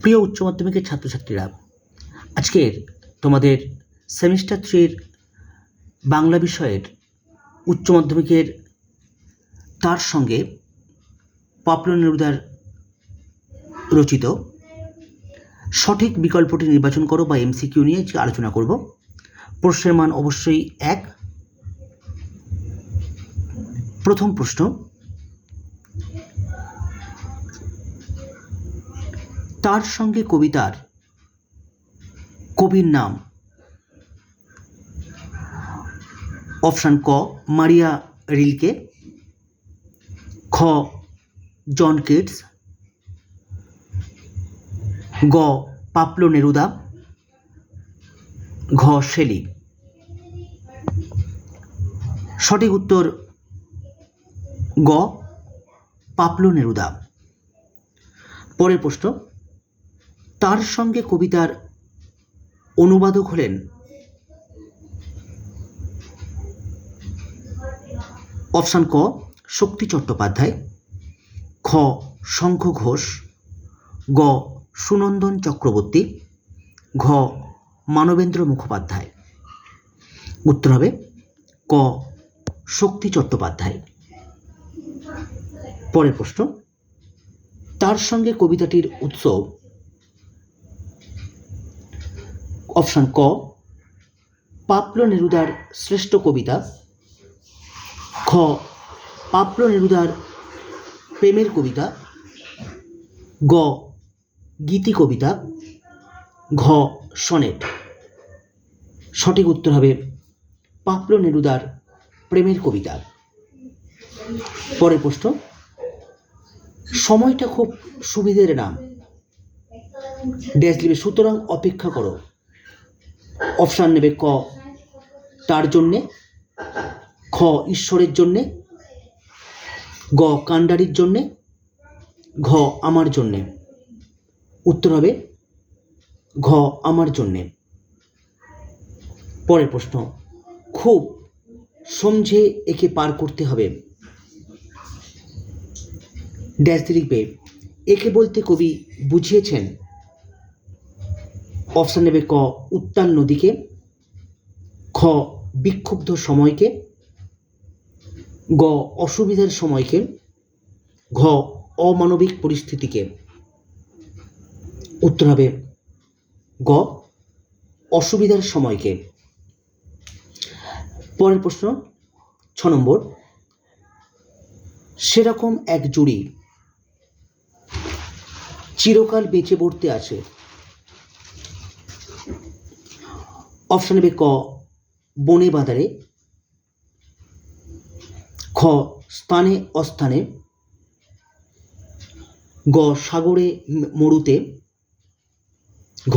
প্রিয় উচ্চ মাধ্যমিকের ছাত্রছাত্রীরা, আজকের তোমাদের সেমিস্টার থ্রির বাংলা বিষয়ের উচ্চ মাধ্যমিকের তার সঙ্গে পাপল নেরুদার রচিত সঠিক বিকল্পটি নির্বাচন করো বা এমসিকিউ নিয়ে আলোচনা করব। প্রশ্নের মান অবশ্যই এক। প্রথম প্রশ্ন তার সঙ্গে কবিতার কবির নাম। অপশান ক, মারিয়া রিলকে। খ, জন কিটস। গ, পাপলো নেরুদা। ঘ, শেলি। সঠিক উত্তর গ, পাপলো নেরুদা। পরের প্রশ্ন তার সঙ্গে কবিতার অনুবাদক হলেন অপশান ক, শক্তি চট্টোপাধ্যায়, খ, শঙ্খ ঘোষ, গ, সুনন্দন চক্রবর্তী, ঘ, মানবেন্দ্র মুখোপাধ্যায়। উত্তর হবে ক, শক্তি চট্টোপাধ্যায়। পরের প্রশ্ন, তার সঙ্গে কবিতাটির উৎস অপশান ক পাপলো নেরুদার শ্রেষ্ঠ কবিতা। খ পাপলো নেরুদার প্রেমের কবিতা। গ, গীতি কবিতা। ঘ, সনেট। সঠিক উত্তর হবে পাপলো নেরুদার প্রেমের কবিতা। পরের প্রশ্ন, সময়টা খুব সুবিধের নাম। ড্যাশ লিখবে সুতরাং অপেক্ষা করো। অপশান নেবে ক। তার জন্যে, খ ঈশ্বরের জন্যে, গ কাণ্ডারির জন্যে, ঘ আমার জন্যে। উত্তর হবে, ঘ আমার জন্যে। পরের প্রশ্ন, খুব সমঝে একে পার করতে হবে। ড্যাশ লিখবে একে বলতে কবি বুঝিয়েছেন অপশান নেবে ক, উত্তাল নদীকে, খ, বিক্ষুব্ধ সময়কে, গ, অসুবিধার সময়কে, ঘ, অমানবিক পরিস্থিতিকে। উত্তর হবে গ, অসুবিধার সময়কে। পরের প্রশ্ন, ছ নম্বর, সেরকম এক জুড়ি চিরকাল বেঁচে পড়তে আছে। অপশন নেবে ক, বনে বাদারে খ, স্থানে অস্থানে, গ, সাগরে মরুতে, ঘ,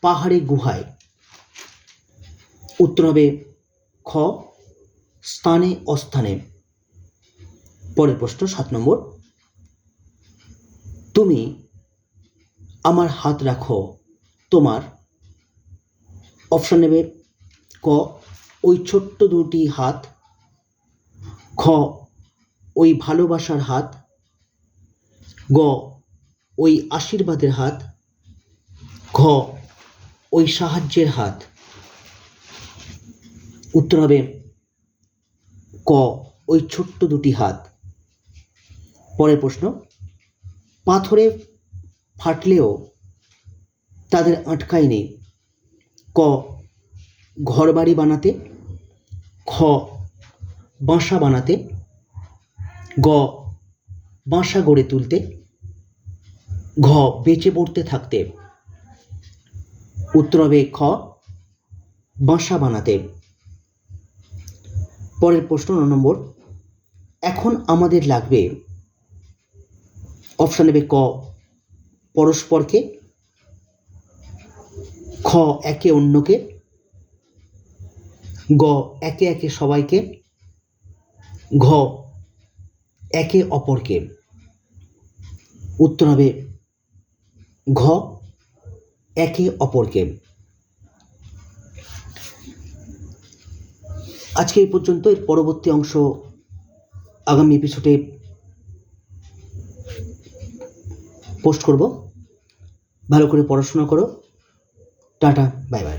পাহাড়ে গুহায়। উত্তর হবে খ, স্থানে অস্থানে। পরের প্রশ্ন সাত নম্বর। তুমি আমার হাত রাখো, তোমার অপশন নেবে ক, ওই ছোট্ট দুটি হাত, খ, ওই ভালোবাসার হাত, গ, ওই আশীর্বাদের হাত, ঘ, ওই সাহায্যের হাত। উত্তর হবে ক, ওই ছোট্ট দুটি হাত। পরের প্রশ্ন, পাথরে ফাটলেও তাদের আটকায়নি ক, ঘরবাড়ি বানাতে, খ, বাসা বানাতে, গ, বাসা গড়ে তুলতে, ঘ, বেঁচে পড়তে থাকতে। উত্তর হবে খ, বাসা বানাতে। পরের প্রশ্ন ন নম্বর, এখন আমাদের লাগবে। অপশান নেবে ক, পরস্পরকে খ, একে অন্যকে। গ, একে একে সবাইকে। ঘ, একে অপরকে। উত্তর হবে ঘ, একে অপরকে। আজকে এই পর্যন্ত, এর পরবর্তী অংশ আগামী এপিসোডে পোস্ট করব। ভালো করে পড়াশোনা করো। Tata bye bye.